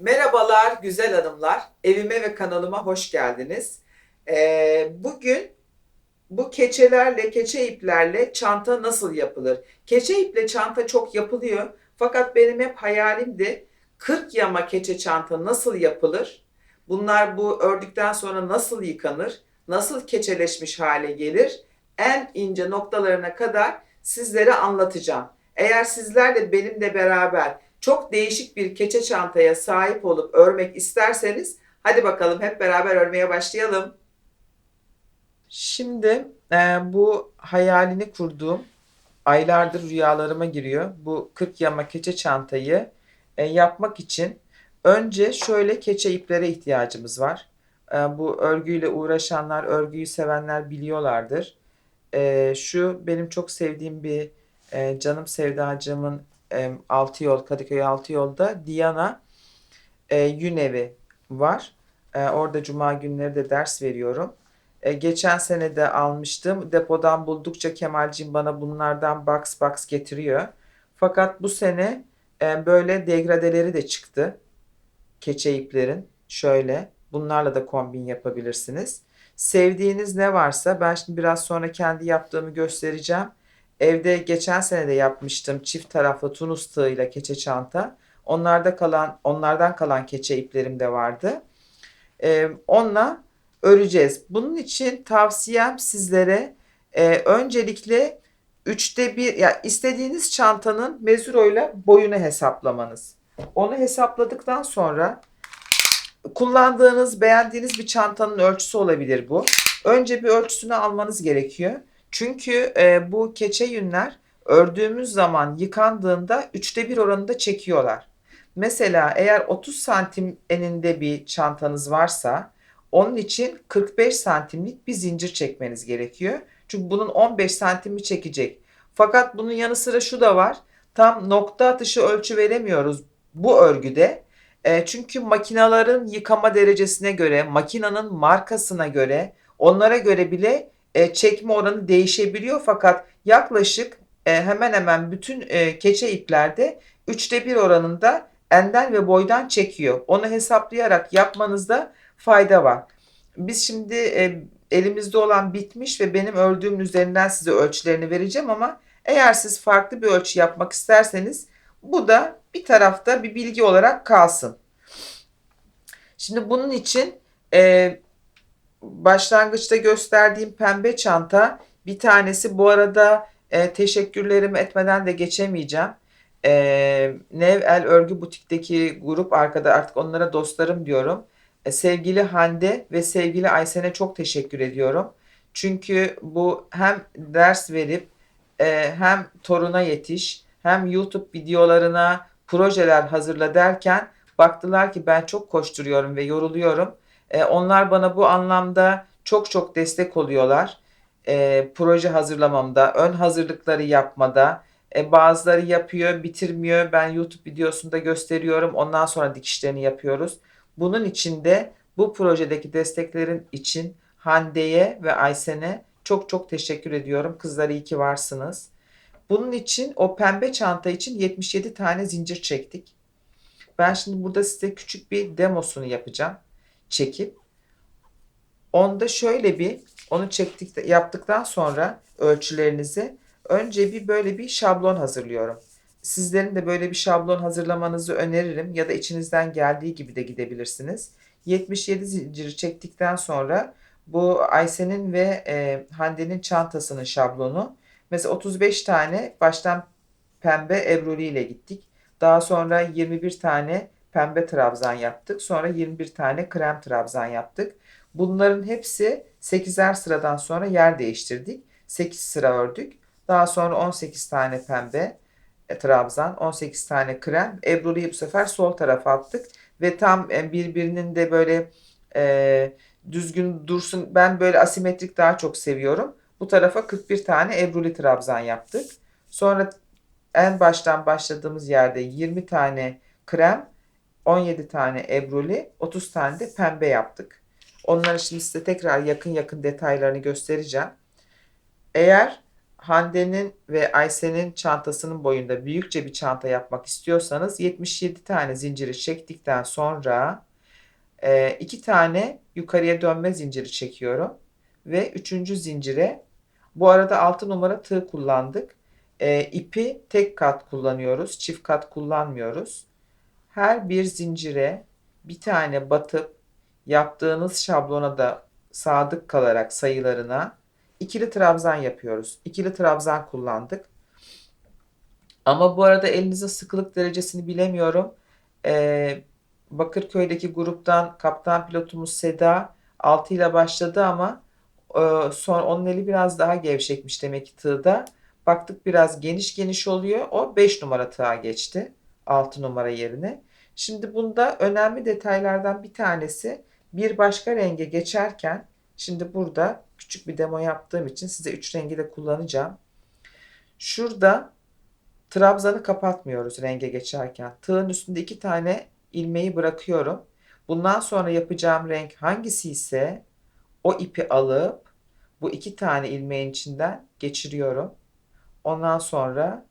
Merhabalar güzel hanımlar. Evime ve kanalıma hoş geldiniz. Ee, bugün bu keçelerle, keçe iplerle çanta nasıl yapılır? Keçe iple çanta çok yapılıyor. Fakat benim hep hayalimdi 40 yama keçe çanta nasıl yapılır? Bunlar bu ördükten sonra nasıl yıkanır? Nasıl keçeleşmiş hale gelir? En ince noktalarına kadar sizlere anlatacağım. Eğer sizler de benimle beraber çok değişik bir keçe çantaya sahip olup örmek isterseniz hadi bakalım hep beraber örmeye başlayalım. Şimdi e, bu hayalini kurduğum aylardır rüyalarıma giriyor. Bu 40 yama keçe çantayı e, yapmak için önce şöyle keçe iplere ihtiyacımız var. E, bu örgüyle uğraşanlar, örgüyü sevenler biliyorlardır. E, şu benim çok sevdiğim bir e, canım sevdacığımın e, altı yol Kadıköy altı yolda Diana e, Yün Evi var. E, orada cuma günleri de ders veriyorum. E, geçen sene de almıştım. Depodan buldukça Kemalciğim bana bunlardan box box getiriyor. Fakat bu sene e, böyle degradeleri de çıktı. Keçe iplerin. Şöyle. Bunlarla da kombin yapabilirsiniz. Sevdiğiniz ne varsa ben şimdi biraz sonra kendi yaptığımı göstereceğim. Evde geçen sene de yapmıştım çift taraflı tunus tığıyla keçe çanta. Onlarda kalan, onlardan kalan keçe iplerim de vardı. Ee, onunla öreceğiz. Bunun için tavsiyem sizlere e, öncelikle üçte bir ya istediğiniz çantanın mezuroyla boyunu hesaplamanız. Onu hesapladıktan sonra kullandığınız, beğendiğiniz bir çantanın ölçüsü olabilir bu. Önce bir ölçüsünü almanız gerekiyor. Çünkü e, bu keçe yünler ördüğümüz zaman yıkandığında üçte bir oranında çekiyorlar. Mesela eğer 30 santim eninde bir çantanız varsa onun için 45 santimlik bir zincir çekmeniz gerekiyor. Çünkü bunun 15 santimi çekecek. Fakat bunun yanı sıra şu da var. Tam nokta atışı ölçü veremiyoruz bu örgüde. E, çünkü makinaların yıkama derecesine göre, makinanın markasına göre, onlara göre bile e, çekme oranı değişebiliyor. Fakat yaklaşık e, hemen hemen bütün e, keçe iplerde üçte bir oranında enden ve boydan çekiyor. Onu hesaplayarak yapmanızda fayda var. Biz şimdi e, elimizde olan bitmiş ve benim ördüğüm üzerinden size ölçülerini vereceğim ama eğer siz farklı bir ölçü yapmak isterseniz bu da bir tarafta bir bilgi olarak kalsın. Şimdi bunun için e, başlangıçta gösterdiğim pembe çanta bir tanesi bu arada e, teşekkürlerimi etmeden de geçemeyeceğim. E, Nev El Örgü Butik'teki grup arkada artık onlara dostlarım diyorum. E, sevgili Hande ve sevgili Aysen'e çok teşekkür ediyorum. Çünkü bu hem ders verip e, hem toruna yetiş hem YouTube videolarına projeler hazırla derken baktılar ki ben çok koşturuyorum ve yoruluyorum. E, onlar bana bu anlamda çok çok destek oluyorlar. E, proje hazırlamamda, ön hazırlıkları yapmada. E, bazıları yapıyor, bitirmiyor. Ben YouTube videosunda gösteriyorum. Ondan sonra dikişlerini yapıyoruz. Bunun için de bu projedeki desteklerin için Hande'ye ve Aysen'e çok çok teşekkür ediyorum. Kızlar iyi ki varsınız. Bunun için o pembe çanta için 77 tane zincir çektik. Ben şimdi burada size küçük bir demosunu yapacağım. Çekip. Onda şöyle bir onu çektik yaptıktan sonra ölçülerinizi önce bir böyle bir şablon hazırlıyorum. Sizlerin de böyle bir şablon hazırlamanızı öneririm ya da içinizden geldiği gibi de gidebilirsiniz. 77 zinciri çektikten sonra bu Aysen'in ve e, Hande'nin çantasının şablonu. Mesela 35 tane baştan pembe ebruli ile gittik. Daha sonra 21 tane pembe trabzan yaptık. Sonra 21 tane krem trabzan yaptık. Bunların hepsi 8'er sıradan sonra yer değiştirdik. 8 sıra ördük. Daha sonra 18 tane pembe e, trabzan, 18 tane krem. Ebru'yu bu sefer sol tarafa attık. Ve tam e, birbirinin de böyle e, düzgün dursun. Ben böyle asimetrik daha çok seviyorum. Bu tarafa 41 tane Ebruli trabzan yaptık. Sonra en baştan başladığımız yerde 20 tane krem, 17 tane ebruli, 30 tane de pembe yaptık. Onları şimdi size tekrar yakın yakın detaylarını göstereceğim. Eğer Hande'nin ve Ayşe'nin çantasının boyunda büyükçe bir çanta yapmak istiyorsanız 77 tane zinciri çektikten sonra e, iki tane yukarıya dönme zinciri çekiyorum ve üçüncü zincire bu arada 6 numara tığ kullandık. E, ipi tek kat kullanıyoruz. Çift kat kullanmıyoruz. Her bir zincire bir tane batıp yaptığınız şablona da sadık kalarak sayılarına ikili trabzan yapıyoruz. İkili trabzan kullandık. Ama bu arada elinizin sıkılık derecesini bilemiyorum. Ee, Bakırköy'deki gruptan kaptan pilotumuz Seda 6 ile başladı ama e, son onun eli biraz daha gevşekmiş demek ki tığda. Baktık biraz geniş geniş oluyor. O 5 numara tığa geçti. 6 numara yerine. Şimdi bunda önemli detaylardan bir tanesi bir başka renge geçerken şimdi burada küçük bir demo yaptığım için size 3 rengi de kullanacağım. Şurada trabzanı kapatmıyoruz renge geçerken. Tığın üstünde iki tane ilmeği bırakıyorum. Bundan sonra yapacağım renk hangisi ise o ipi alıp bu iki tane ilmeğin içinden geçiriyorum. Ondan sonra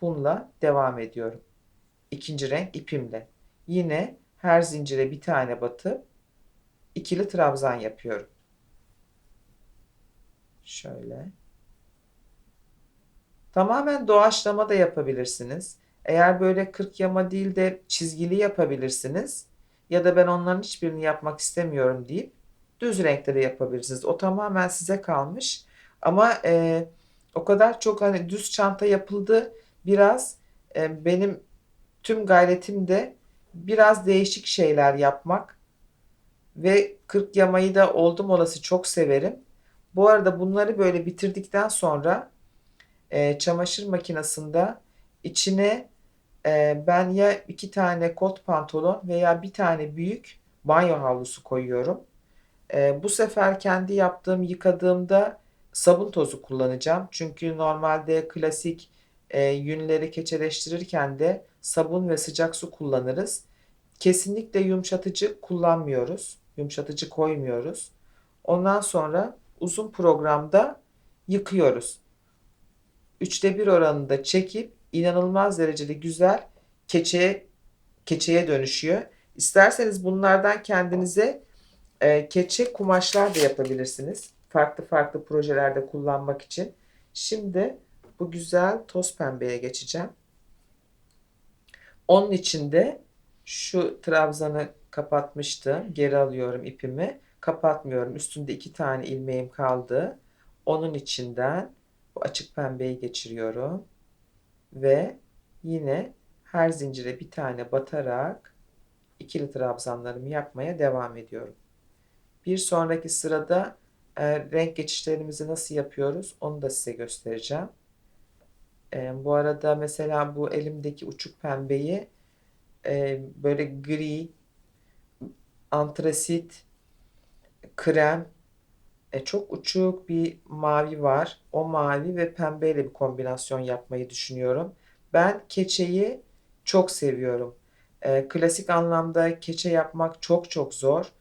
bununla devam ediyorum. İkinci renk ipimle. Yine her zincire bir tane batıp ikili trabzan yapıyorum. Şöyle. Tamamen doğaçlama da yapabilirsiniz. Eğer böyle 40 yama değil de çizgili yapabilirsiniz. Ya da ben onların hiçbirini yapmak istemiyorum deyip düz renkte de yapabilirsiniz. O tamamen size kalmış. Ama e, o kadar çok hani düz çanta yapıldı. Biraz e, benim tüm gayretim de biraz değişik şeyler yapmak ve 40 yamayı da oldum olası çok severim. Bu arada bunları böyle bitirdikten sonra e, çamaşır makinesinde içine e, ben ya iki tane kot pantolon veya bir tane büyük banyo havlusu koyuyorum. E, bu sefer kendi yaptığım yıkadığımda sabun tozu kullanacağım. Çünkü normalde klasik e, yünleri keçeleştirirken de sabun ve sıcak su kullanırız. Kesinlikle yumuşatıcı kullanmıyoruz. Yumuşatıcı koymuyoruz. Ondan sonra uzun programda yıkıyoruz. Üçte bir oranında çekip inanılmaz derecede güzel keçeye keçeye dönüşüyor. İsterseniz bunlardan kendinize e, keçe kumaşlar da yapabilirsiniz. Farklı farklı projelerde kullanmak için. Şimdi bu güzel toz pembeye geçeceğim. Onun içinde şu trabzanı kapatmıştım. Geri alıyorum ipimi. Kapatmıyorum. Üstünde iki tane ilmeğim kaldı. Onun içinden bu açık pembeyi geçiriyorum. Ve yine her zincire bir tane batarak ikili trabzanlarımı yapmaya devam ediyorum. Bir sonraki sırada e, renk geçişlerimizi nasıl yapıyoruz onu da size göstereceğim. E, bu arada mesela bu elimdeki uçuk pembeyi e, böyle gri, antrasit, krem, e, çok uçuk bir mavi var. O mavi ve pembeyle bir kombinasyon yapmayı düşünüyorum. Ben keçeyi çok seviyorum. E, klasik anlamda keçe yapmak çok çok zor.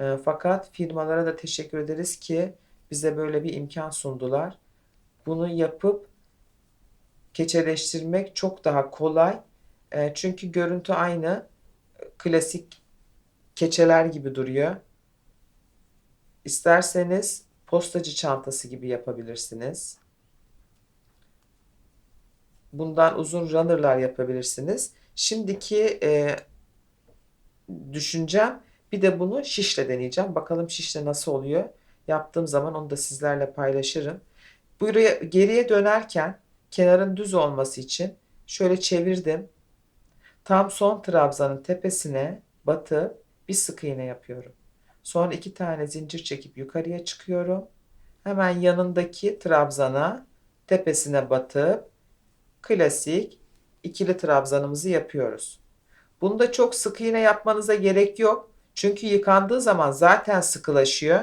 E, fakat firmalara da teşekkür ederiz ki bize böyle bir imkan sundular. Bunu yapıp keçeleştirmek çok daha kolay. E, çünkü görüntü aynı. Klasik keçeler gibi duruyor. İsterseniz postacı çantası gibi yapabilirsiniz. Bundan uzun runner'lar yapabilirsiniz. Şimdiki e, düşüncem bir de bunu şişle deneyeceğim. Bakalım şişle nasıl oluyor. Yaptığım zaman onu da sizlerle paylaşırım. Buraya geriye dönerken kenarın düz olması için şöyle çevirdim. Tam son trabzanın tepesine batıp bir sık iğne yapıyorum. Sonra iki tane zincir çekip yukarıya çıkıyorum. Hemen yanındaki trabzana tepesine batıp klasik ikili trabzanımızı yapıyoruz. Bunda çok sık iğne yapmanıza gerek yok. Çünkü yıkandığı zaman zaten sıkılaşıyor.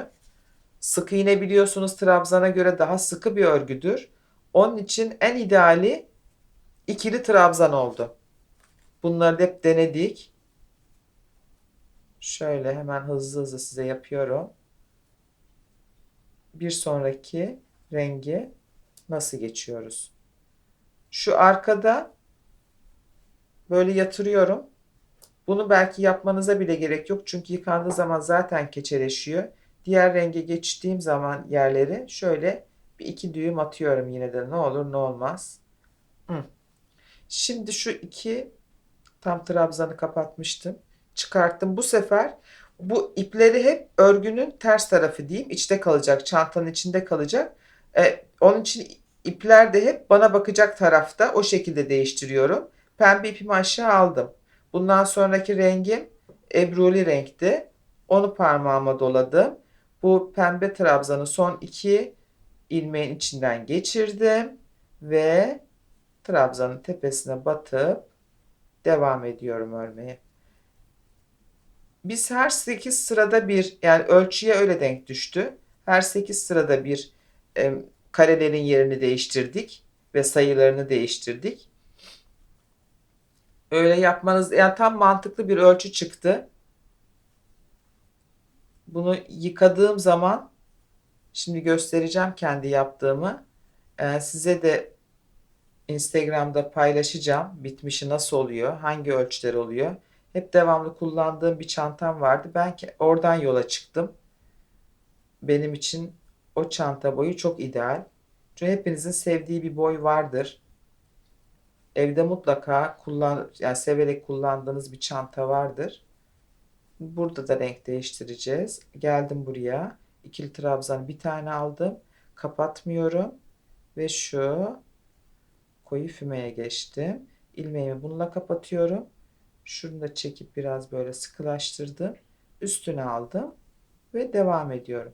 Sık iğne biliyorsunuz trabzana göre daha sıkı bir örgüdür. Onun için en ideali ikili trabzan oldu. Bunları hep denedik. Şöyle hemen hızlı hızlı size yapıyorum. Bir sonraki rengi nasıl geçiyoruz? Şu arkada böyle yatırıyorum. Bunu belki yapmanıza bile gerek yok. Çünkü yıkandığı zaman zaten keçeleşiyor. Diğer renge geçtiğim zaman yerleri şöyle bir iki düğüm atıyorum yine de ne olur ne olmaz. Hı. Şimdi şu iki tam trabzanı kapatmıştım. Çıkarttım. Bu sefer bu ipleri hep örgünün ters tarafı diyeyim. içte kalacak. Çantanın içinde kalacak. Ee, onun için ipler de hep bana bakacak tarafta. O şekilde değiştiriyorum. Pembe ipimi aşağı aldım. Bundan sonraki rengim ebruli renkti. Onu parmağıma doladım. Bu pembe trabzanı son iki ilmeğin içinden geçirdim ve trabzanın tepesine batıp devam ediyorum örmeye. Biz her 8 sırada bir yani ölçüye öyle denk düştü. Her 8 sırada bir e, karelerin yerini değiştirdik ve sayılarını değiştirdik. Öyle yapmanız yani tam mantıklı bir ölçü çıktı. Bunu yıkadığım zaman şimdi göstereceğim kendi yaptığımı. Ee, size de Instagram'da paylaşacağım. Bitmişi nasıl oluyor? Hangi ölçüler oluyor? Hep devamlı kullandığım bir çantam vardı. Ben oradan yola çıktım. Benim için o çanta boyu çok ideal. Çünkü hepinizin sevdiği bir boy vardır. Evde mutlaka kullan yani severek kullandığınız bir çanta vardır. Burada da renk değiştireceğiz. Geldim buraya. İkili trabzan bir tane aldım. Kapatmıyorum. Ve şu koyu fümeye geçtim. İlmeğimi bununla kapatıyorum. Şunu da çekip biraz böyle sıkılaştırdım. Üstüne aldım ve devam ediyorum.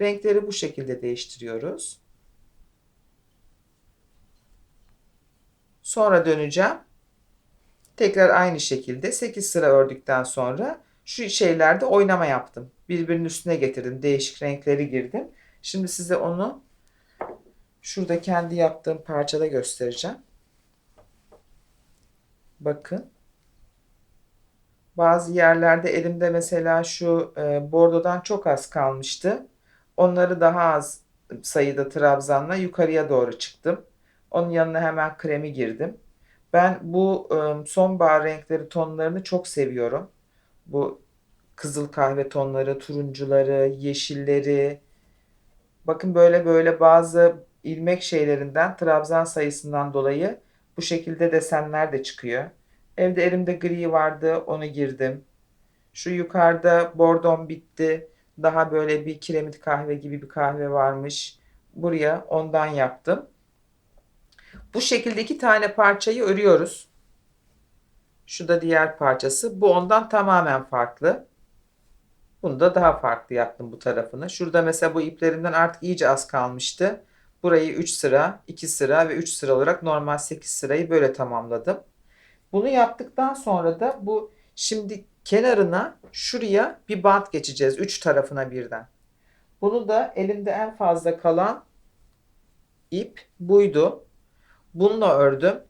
Renkleri bu şekilde değiştiriyoruz. Sonra döneceğim. Tekrar aynı şekilde 8 sıra ördükten sonra şu şeylerde oynama yaptım. Birbirinin üstüne getirdim. Değişik renkleri girdim. Şimdi size onu şurada kendi yaptığım parçada göstereceğim. Bakın. Bazı yerlerde elimde mesela şu e, bordodan çok az kalmıştı. Onları daha az sayıda trabzanla yukarıya doğru çıktım. Onun yanına hemen kremi girdim. Ben bu e, sonbahar renkleri tonlarını çok seviyorum. Bu kızıl kahve tonları, turuncuları, yeşilleri. Bakın böyle böyle bazı ilmek şeylerinden trabzan sayısından dolayı bu şekilde desenler de çıkıyor. Evde elimde gri vardı onu girdim. Şu yukarıda bordon bitti. Daha böyle bir kiremit kahve gibi bir kahve varmış. Buraya ondan yaptım. Bu şekilde iki tane parçayı örüyoruz. Şu da diğer parçası. Bu ondan tamamen farklı. Bunu da daha farklı yaptım bu tarafını. Şurada mesela bu iplerimden artık iyice az kalmıştı. Burayı 3 sıra, 2 sıra ve 3 sıra olarak normal 8 sırayı böyle tamamladım. Bunu yaptıktan sonra da bu şimdi kenarına şuraya bir bant geçeceğiz. 3 tarafına birden. Bunu da elimde en fazla kalan ip buydu. Bununla ördüm.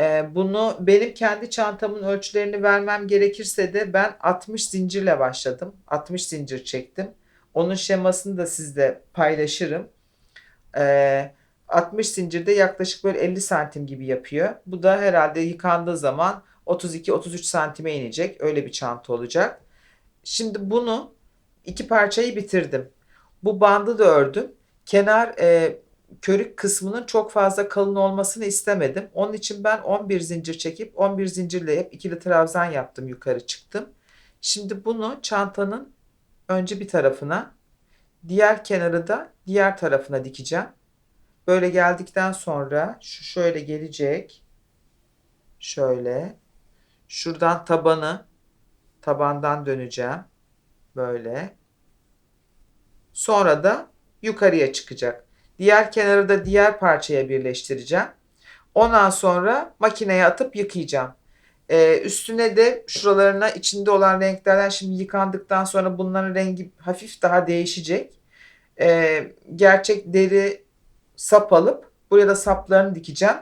Ee, bunu benim kendi çantamın ölçülerini vermem gerekirse de ben 60 zincirle başladım. 60 zincir çektim. Onun şemasını da sizle paylaşırım. Ee, 60 zincirde yaklaşık böyle 50 santim gibi yapıyor. Bu da herhalde yıkandığı zaman 32-33 santime inecek. Öyle bir çanta olacak. Şimdi bunu iki parçayı bitirdim. Bu bandı da ördüm. Kenar e, körük kısmının çok fazla kalın olmasını istemedim. Onun için ben 11 zincir çekip 11 zincirle hep ikili trabzan yaptım yukarı çıktım. Şimdi bunu çantanın önce bir tarafına diğer kenarı da diğer tarafına dikeceğim. Böyle geldikten sonra şu şöyle gelecek. Şöyle. Şuradan tabanı tabandan döneceğim. Böyle. Sonra da yukarıya çıkacak. Diğer kenarı da diğer parçaya birleştireceğim. Ondan sonra makineye atıp yıkayacağım. Ee, üstüne de şuralarına içinde olan renklerden şimdi yıkandıktan sonra bunların rengi hafif daha değişecek. Ee, gerçek deri sap alıp buraya da saplarını dikeceğim.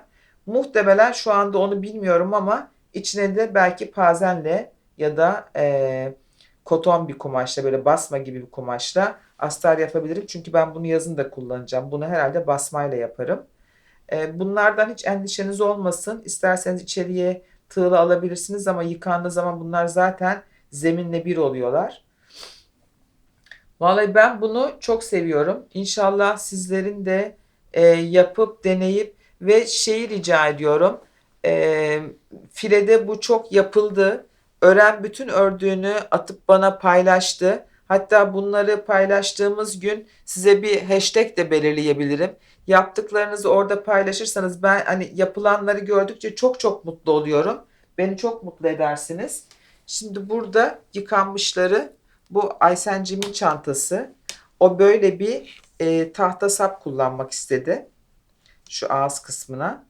Muhtemelen şu anda onu bilmiyorum ama içine de belki pazenle ya da e, koton bir kumaşla böyle basma gibi bir kumaşla astar yapabilirim. Çünkü ben bunu yazın da kullanacağım. Bunu herhalde basmayla yaparım. E, bunlardan hiç endişeniz olmasın. İsterseniz içeriye tığla alabilirsiniz ama yıkandığı zaman bunlar zaten zeminle bir oluyorlar. Vallahi ben bunu çok seviyorum. İnşallah sizlerin de e, yapıp deneyip ve şeyi rica ediyorum. E, filede bu çok yapıldı. Ören bütün ördüğünü atıp bana paylaştı. Hatta bunları paylaştığımız gün size bir hashtag de belirleyebilirim. Yaptıklarınızı orada paylaşırsanız ben hani yapılanları gördükçe çok çok mutlu oluyorum. Beni çok mutlu edersiniz. Şimdi burada yıkanmışları bu Aysencim'in çantası. O böyle bir e, tahta sap kullanmak istedi. Şu ağız kısmına.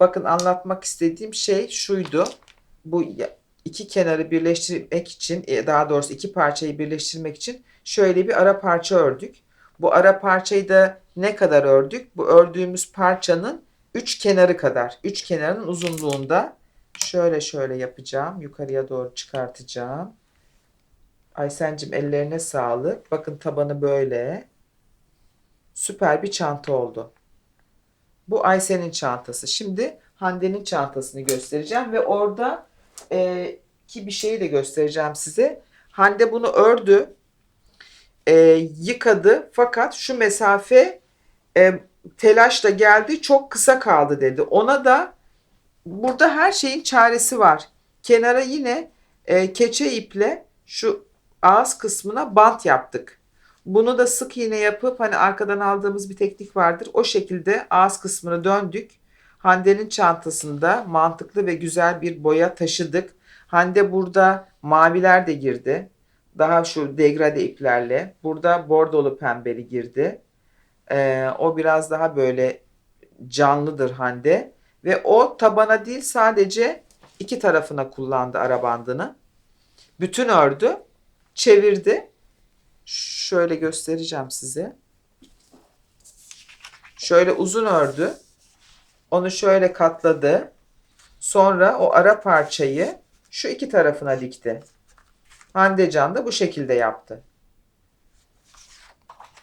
Bakın anlatmak istediğim şey şuydu. Bu iki kenarı birleştirmek için, e, daha doğrusu iki parçayı birleştirmek için şöyle bir ara parça ördük. Bu ara parçayı da ne kadar ördük? Bu ördüğümüz parçanın üç kenarı kadar. Üç kenarının uzunluğunda. Şöyle şöyle yapacağım. Yukarıya doğru çıkartacağım. Aysencim ellerine sağlık. Bakın tabanı böyle. Süper bir çanta oldu. Bu Aysen'in çantası. Şimdi Hande'nin çantasını göstereceğim ve orada e, ki bir şeyi de göstereceğim size. Hande bunu ördü, e, yıkadı fakat şu mesafe e, telaşla geldi çok kısa kaldı dedi. Ona da burada her şeyin çaresi var. Kenara yine e, keçe iple şu ağız kısmına bant yaptık. Bunu da sık iğne yapıp hani arkadan aldığımız bir teknik vardır. O şekilde ağız kısmını döndük. Hande'nin çantasında mantıklı ve güzel bir boya taşıdık. Hande burada maviler de girdi. Daha şu degrade iplerle. Burada bordolu pembeli girdi. Ee, o biraz daha böyle canlıdır Hande. Ve o tabana değil sadece iki tarafına kullandı ara bandını. Bütün ördü. Çevirdi. Şöyle göstereceğim size. Şöyle uzun ördü. Onu şöyle katladı. Sonra o ara parçayı şu iki tarafına dikti. Handecan da bu şekilde yaptı.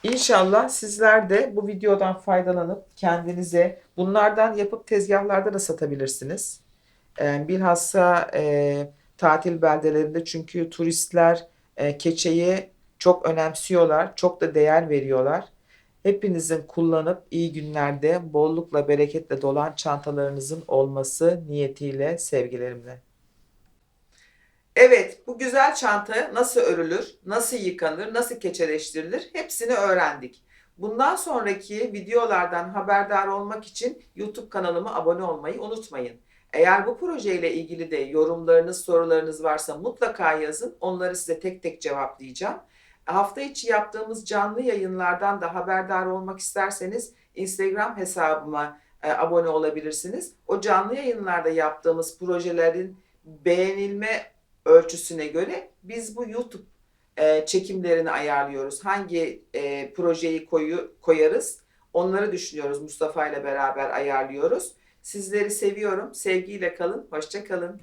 İnşallah sizler de bu videodan faydalanıp kendinize bunlardan yapıp tezgahlarda da satabilirsiniz. Ee, bilhassa e, tatil beldelerinde çünkü turistler e, keçeyi çok önemsiyorlar, çok da değer veriyorlar. Hepinizin kullanıp iyi günlerde bollukla bereketle dolan çantalarınızın olması niyetiyle sevgilerimle. Evet, bu güzel çanta nasıl örülür, nasıl yıkanır, nasıl keçeleştirilir hepsini öğrendik. Bundan sonraki videolardan haberdar olmak için YouTube kanalıma abone olmayı unutmayın. Eğer bu projeyle ilgili de yorumlarınız, sorularınız varsa mutlaka yazın. Onları size tek tek cevaplayacağım. Hafta içi yaptığımız canlı yayınlardan da haberdar olmak isterseniz Instagram hesabıma e, abone olabilirsiniz. O canlı yayınlarda yaptığımız projelerin beğenilme ölçüsüne göre biz bu YouTube e, çekimlerini ayarlıyoruz. Hangi e, projeyi koyu, koyarız onları düşünüyoruz. Mustafa ile beraber ayarlıyoruz. Sizleri seviyorum. Sevgiyle kalın. Hoşça kalın.